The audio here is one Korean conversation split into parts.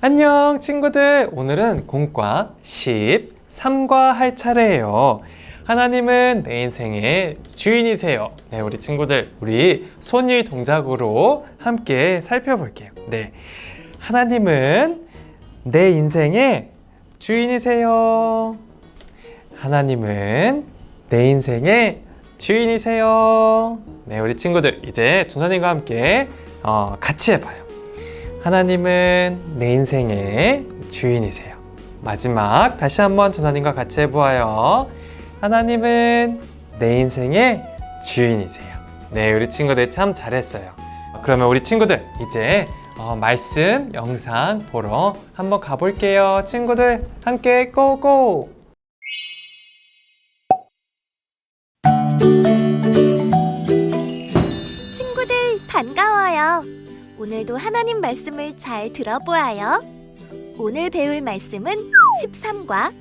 안녕 친구들. 오늘은 공과 13과 할 차례예요. 하나님은 내 인생의 주인이세요. 네 우리 친구들 우리 손이 동작으로 함께 살펴볼게요. 네 하나님은 내 인생의 주인이세요. 하나님은 내 인생의 주인이세요. 네 우리 친구들 이제 준선님과 함께 어, 같이 해봐요 하나님은 내 인생의 주인이세요. 마지막 다시 한번 조사님과 같이 해보아요. 하나님은 내 인생의 주인이세요. 네, 우리 친구들 참 잘했어요. 그러면 우리 친구들 이제 어, 말씀 영상 보러 한번 가볼게요. 친구들 함께 고고! 친구들 반가워요. 오늘도 하나님 말씀을 잘 들어보아요. 오늘 배울 말씀은 13과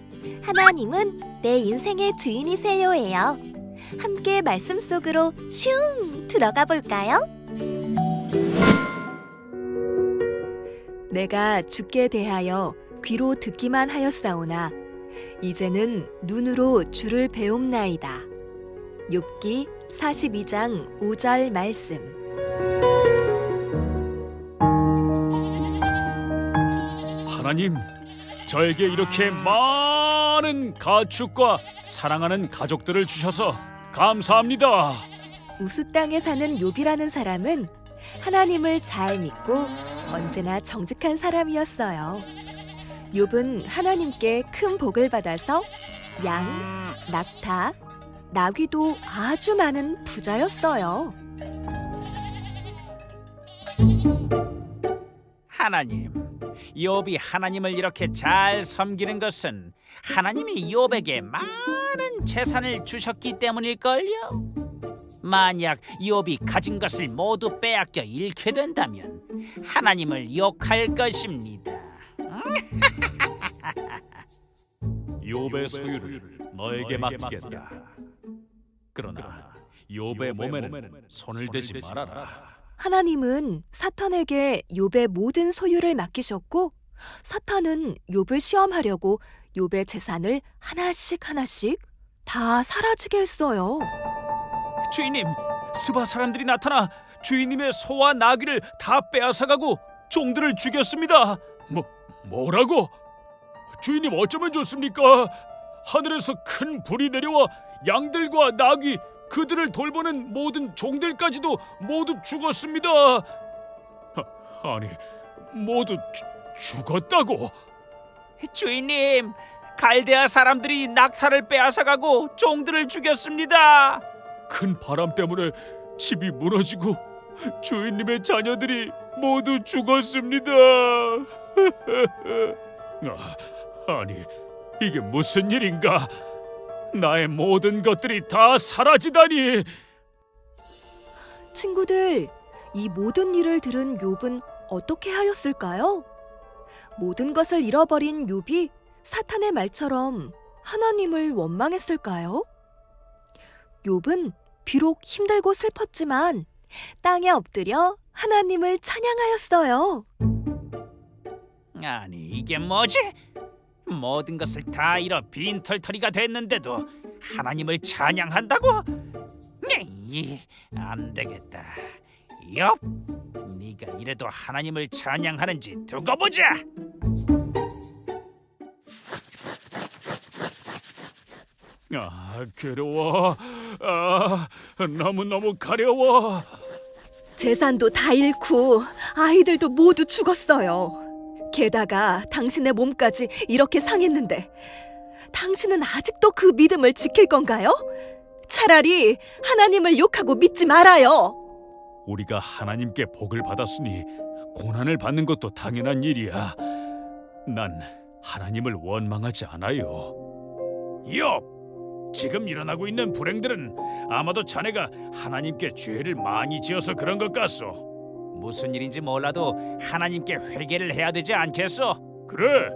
하나님은 내 인생의 주인이세요예요. 함께 말씀 속으로 슝 들어가 볼까요? 내가 주께 대하여 귀로 듣기만 하였사오나 이제는 눈으로 주를 배움나이다. 욥기 42장 5절 말씀. 하나님, 저에게 이렇게 많은 가축과 사랑하는 가족들을 주셔서 감사합니다. 우스 땅에 사는 욥이라는 사람은 하나님을 잘 믿고 언제나 정직한 사람이었어요. 욥은 하나님께 큰 복을 받아서 양, 낙타, 나귀도 아주 많은 부자였어요. 하나님, 욥이 하나님을 이렇게 잘 섬기는 것은 하나님이 욥에게 많은 재산을 주셨기 때문일걸요. 만약 욥이 가진 것을 모두 빼앗겨 잃게 된다면 하나님을 욕할 것입니다. 욥의 소유를 너에게 맡기겠다. 그러나 욥의 몸에는 손을 대지 말아라. 하나님은 사탄에게 욥의 모든 소유를 맡기셨고 사탄은 욥을 시험하려고 욥의 재산을 하나씩 하나씩 다 사라지게 했어요. 주인님, 스바 사람들이 나타나 주인님의 소와 나귀를 다 빼앗아가고 종들을 죽였습니다. 뭐 뭐라고? 주인님 어쩌면 좋습니까? 하늘에서 큰 불이 내려와 양들과 나귀 그들을 돌보는 모든 종들까지도 모두 죽었습니다. 아, 아니 모두 죽- 죽었다고? 주인님, 갈대아 사람들이 낙타를 빼앗아가고 종들을 죽였습니다. 큰 바람 때문에 집이 무너지고 주인님의 자녀들이 모두 죽었습니다. 아, 아니 이게 무슨 일인가? 나의 모든 것들이 다 사라지다니. 친구들, 이 모든 일을 들은 욥은 어떻게 하였을까요? 모든 것을 잃어버린 욥이 사탄의 말처럼 하나님을 원망했을까요? 욥은 비록 힘들고 슬펐지만 땅에 엎드려 하나님을 찬양하였어요. 아니 이게 뭐지? 모든 것을 다 잃어 빈털터리가 됐는데도 하나님을 찬양한다고? 네, 안 되겠다. 엽, 네가 이래도 하나님을 찬양하는지 두고 보자. 아 괴로워. 아 너무 너무 가려워. 재산도 다 잃고 아이들도 모두 죽었어요. 게다가 당신의 몸까지 이렇게 상했는데 당신은 아직도 그 믿음을 지킬 건가요? 차라리 하나님을 욕하고 믿지 말아요. 우리가 하나님께 복을 받았으니 고난을 받는 것도 당연한 일이야. 난 하나님을 원망하지 않아요. 욥, 지금 일어나고 있는 불행들은 아마도 자네가 하나님께 죄를 많이 지어서 그런 것 같소. 무슨 일인지 몰라도 하나님께 회개를 해야 되지 않겠소? 그래,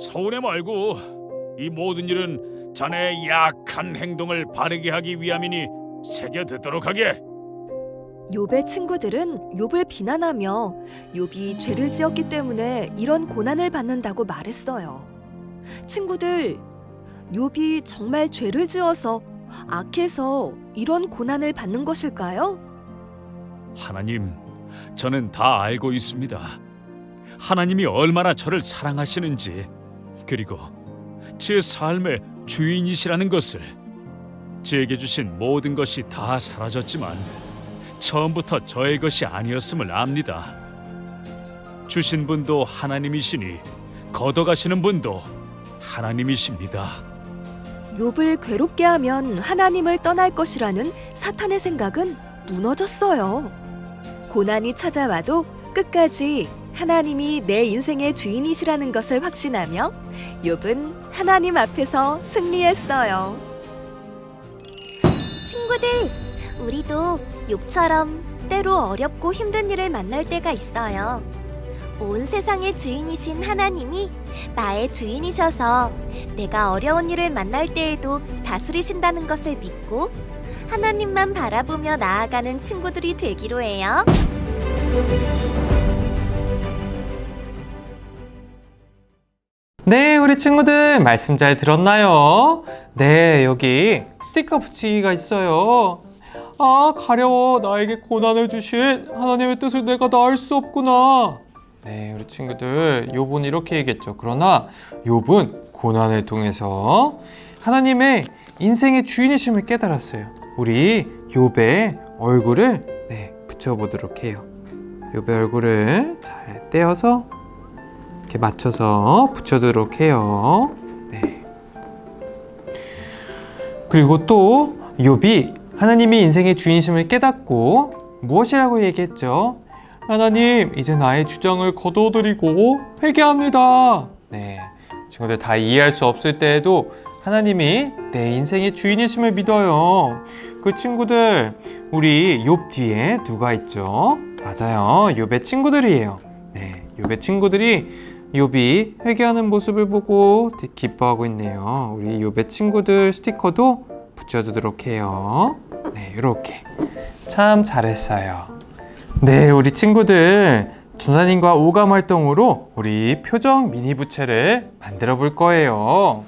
서운해 말고 이 모든 일은 자네의 약한 행동을 바르게 하기 위함이니 새겨 듣도록 하게. 욥의 친구들은 욥을 비난하며 욥이 죄를 지었기 때문에 이런 고난을 받는다고 말했어요. 친구들, 욥이 정말 죄를 지어서 악해서 이런 고난을 받는 것일까요? 하나님, 저는 다 알고 있습니다. 하나님이 얼마나 저를 사랑하시는지, 그리고 제 삶의 주인이시라는 것을 제게 주신 모든 것이 다 사라졌지만 처음부터 저의 것이 아니었음을 압니다. 주신 분도 하나님이시니 걷어가시는 분도 하나님이십니다. 욥을 괴롭게 하면 하나님을 떠날 것이라는 사탄의 생각은 무너졌어요. 고난이 찾아와도 끝까지 하나님이 내 인생의 주인이시라는 것을 확신하며 욥은 하나님 앞에서 승리했어요. 친구들, 우리도 욥처럼 때로 어렵고 힘든 일을 만날 때가 있어요. 온 세상의 주인이신 하나님이 나의 주인이셔서 내가 어려운 일을 만날 때에도 다스리신다는 것을 믿고 하나님만 바라보며 나아가는 친구들이 되기로 해요. 네, 우리 친구들 말씀 잘 들었나요? 네, 여기 스티커 붙이기가 있어요. 아, 가려워. 나에게 고난을 주신 하나님의 뜻을 내가 다 알 수 없구나. 네, 우리 친구들, 욥은 이렇게 얘기했죠. 그러나 욥은 고난을 통해서 하나님의 인생의 주인이심을 깨달았어요. 우리 욥의 얼굴을 네, 붙여보도록 해요. 욥의 얼굴을 잘 떼어서 이렇게 맞춰서 붙여도록 해요. 네. 그리고 또 욥이 하나님이 인생의 주인이심을 깨닫고 무엇이라고 얘기했죠? 하나님, 이제 나의 주장을 거둬들이고 회개합니다. 네. 친구들 다 이해할 수 없을 때에도 하나님이 내 인생의 주인이심을 믿어요. 그 친구들, 우리 욥 뒤에 누가 있죠? 맞아요. 욥의 친구들이에요. 네. 욥의 친구들이 욥이 회개하는 모습을 보고 기뻐하고 있네요. 우리 욥의 친구들 스티커도 붙여주도록 해요. 네, 이렇게 참 잘했어요. 네, 우리 친구들 전사님과 오감 활동으로 우리 표정 미니 부채를 만들어 볼 거예요.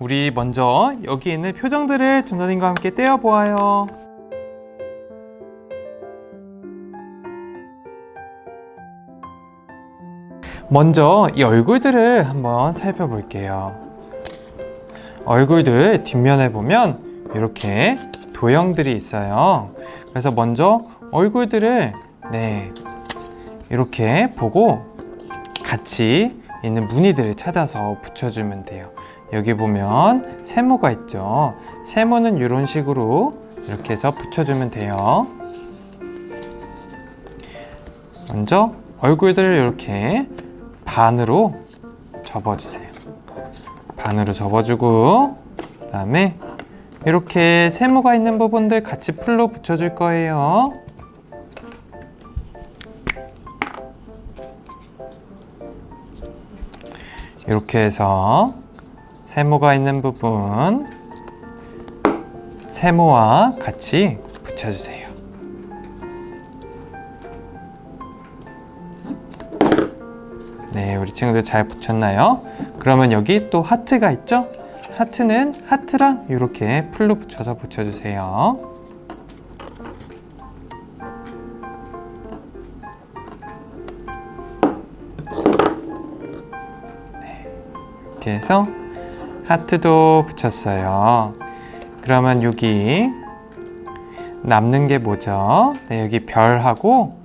우리 먼저 여기 있는 표정들을 전사님과 함께 떼어 보아요. 먼저 이 얼굴들을 한번 살펴볼게요. 얼굴들 뒷면에 보면 이렇게 도형들이 있어요. 그래서 먼저 얼굴들을 네 이렇게 보고 같이 있는 무늬들을 찾아서 붙여주면 돼요. 여기 보면 세모가 있죠. 세모는 이런 식으로 이렇게 해서 붙여주면 돼요. 먼저 얼굴들을 이렇게 반으로 접어주세요. 반으로 접어주고 그 다음에 이렇게 세모가 있는 부분들 같이 풀로 붙여줄 거예요. 이렇게 해서 세모가 있는 부분 세모와 같이 붙여주세요. 네, 우리 친구들 잘 붙였나요? 그러면 여기 또 하트가 있죠? 하트는 하트랑 이렇게 풀로 붙여서 붙여주세요. 네, 이렇게 해서 하트도 붙였어요. 그러면 여기 남는 게 뭐죠? 네, 여기 별하고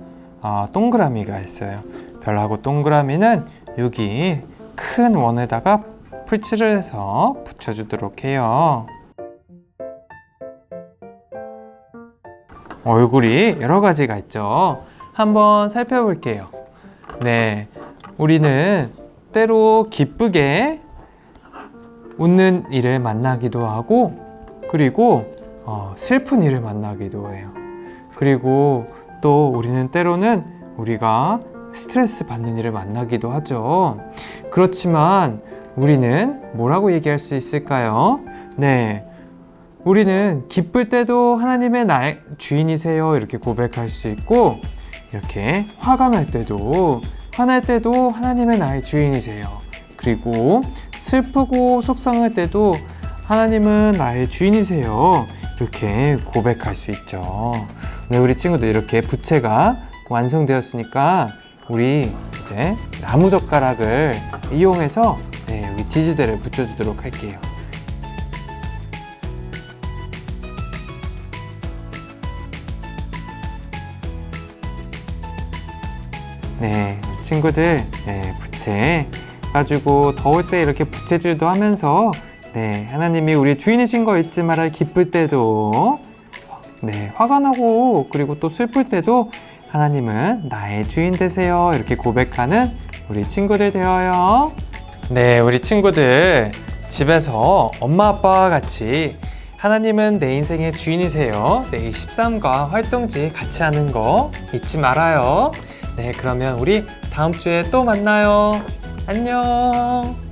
어, 동그라미가 있어요. 별하고 동그라미는 여기 큰 원에다가 풀칠을 해서 붙여주도록 해요. 얼굴이 여러 가지가 있죠. 한번 살펴볼게요. 네. 우리는 때로 기쁘게 웃는 일을 만나기도 하고, 그리고 어, 슬픈 일을 만나기도 해요. 그리고 또 우리는 때로는 우리가 스트레스 받는 일을 만나기도 하죠. 그렇지만 우리는 뭐라고 얘기할 수 있을까요? 네. 우리는 기쁠 때도 하나님의 나의 주인이세요 이렇게 고백할 수 있고 이렇게 화가 날 때도 화날 때도 하나님의 나의 주인이세요. 그리고 슬프고 속상할 때도 하나님은 나의 주인이세요. 이렇게 고백할 수 있죠. 네, 우리 친구들 이렇게 부채가 완성되었으니까 우리 이제 나무 젓가락을 이용해서 네, 여기 지지대를 붙여주도록 할게요. 네, 친구들 네, 부채 가지고 더울 때 이렇게 부채질도 하면서 네, 하나님이 우리 주인이신 거 잊지 말아 기쁠 때도 네, 화가 나고 그리고 또 슬플 때도 하나님은 나의 주인 되세요. 이렇게 고백하는 우리 친구들 되어요. 네, 우리 친구들 집에서 엄마 아빠와 같이 하나님은 내 인생의 주인이세요. 내 13과 활동지 같이 하는 거 잊지 말아요. 네, 그러면 우리 다음 주에 또 만나요. 안녕.